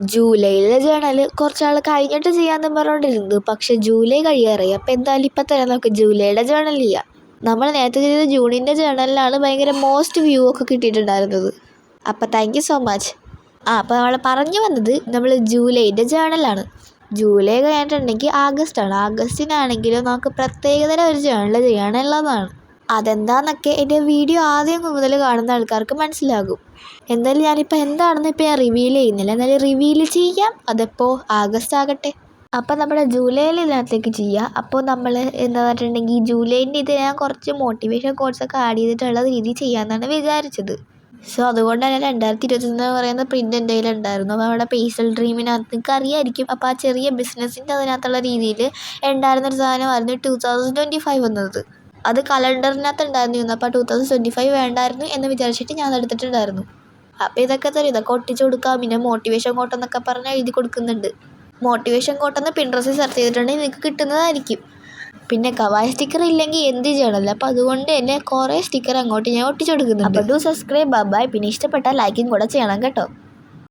ജൂലൈയിലെ journal കുറച്ചാൾ കഴിഞ്ഞിട്ട് ചെയ്യാന്ന് പറഞ്ഞോണ്ടിരുന്നു. പക്ഷെ ജൂലൈ കഴിയാറായി. അപ്പോൾ എന്തായാലും ഇപ്പം തന്നെ നമുക്ക്. ജൂലൈയുടെ ജേണൽ ചെയ്യാം നമ്മൾ നേരത്തെ ചെയ്ത ജൂണിന്റെ ജേണലിലാണ് ഭയങ്കര മോസ്റ്റ് വ്യൂ ഒക്കെ കിട്ടിയിട്ടുണ്ടായിരുന്നത്. അപ്പോൾ താങ്ക് യു സോ മച്ച് ആ അപ്പോൾ നമ്മൾ പറഞ്ഞു വന്നത് നമ്മൾ ജൂലൈന്റെ ജേണലാണ് ജൂലൈ കഴിഞ്ഞിട്ടുണ്ടെങ്കിൽ ആഗസ്റ്റാണ് ആഗസ്റ്റിനാണെങ്കിലും നമുക്ക് പ്രത്യേകതര ഒരു ജേണൽ ചെയ്യാനുള്ളതാണ് അതെന്താണെന്നൊക്കെ എന്റെ വീഡിയോ ആദ്യം മുതൽ കാണുന്ന ആൾക്കാർക്ക് മനസ്സിലാകും. എന്തായാലും ഞാനിപ്പോൾ എന്താണെന്ന് ഇപ്പോൾ ഞാൻ റിവീൽ ചെയ്യുന്നില്ല. എന്നാലും റിവീൽ ചെയ്യാം. അതെപ്പോൾ ആഗസ്റ്റ് ആകട്ടെ. അപ്പോൾ നമ്മുടെ ജൂലൈയിൽ ഇതിനകത്തേക്ക് ചെയ്യുക അപ്പോൾ നമ്മൾ എന്താ പറഞ്ഞിട്ടുണ്ടെങ്കിൽ ജൂലൈന്റെ ഇത് ഞാൻ കുറച്ച് മോട്ടിവേഷൻ കോഴ്സൊക്കെ ആഡ് ചെയ്തിട്ടുള്ള രീതി ചെയ്യാമെന്നാണ് വിചാരിച്ചത്. സോ അതുകൊണ്ട് തന്നെ രണ്ടായിരത്തി ഇരുപത്തൊന്ന് പറയുന്ന പ്രിന്റ് എന്റെ കയ്യിലുണ്ടായിരുന്നു. അപ്പോൾ അവിടെ പേസൽ ഡ്രീമിനകത്ത് നിങ്ങൾക്ക് അറിയായിരിക്കും. അപ്പോൾ ആ ചെറിയ ബിസിനസ്സിന്റെ അതിനകത്തുള്ള രീതിയിൽ ഉണ്ടായിരുന്നൊരു സാധനമായിരുന്നു ടു തൗസൻഡ് ട്വന്റി ഫൈവ് വന്നത് അത് കലണ്ടറിനകത്ത് ഉണ്ടായിരുന്നു അപ്പോൾ ടു തൗസൻഡ് ട്വന്റി ഫൈവ് വേണ്ടായിരുന്നു എന്ന് വിചാരിച്ചിട്ട് ഞാൻ എടുത്തിട്ടുണ്ടായിരുന്നു. അപ്പോൾ ഇതൊക്കെ തരും ഇതൊക്കെ ഒട്ടിച്ചു കൊടുക്കാം. പിന്നെ മോട്ടിവേഷൻ കോട്ടെന്നൊക്കെ പറഞ്ഞാൽ എഴുതി കൊടുക്കുന്നുണ്ട്. മോട്ടിവേഷൻ കോട്ടെന്ന് പിൻട്രസ്റ്റിൽ സെർച്ച് ചെയ്തിട്ടുണ്ടെങ്കിൽ നിങ്ങൾക്ക് കിട്ടുന്നതായിരിക്കും. പിന്നെ കവായ സ്റ്റിക്കർ ഇല്ലെങ്കിൽ എന്ത് ചെയ്യണമല്ലോ? അപ്പോൾ അതുകൊണ്ട് തന്നെ കുറേ സ്റ്റിക്കർ അങ്ങോട്ട് ഞാൻ ഒട്ടിച്ചു കൊടുക്കുന്നുണ്ട്. അപ്പോൾ ഡു സബ്സ്ക്രൈബ് ബൈ പിന്നെ ഇഷ്ടപ്പെട്ടാൽ ലൈക്കും കൂടെ ചെയ്യണം കേട്ടോ.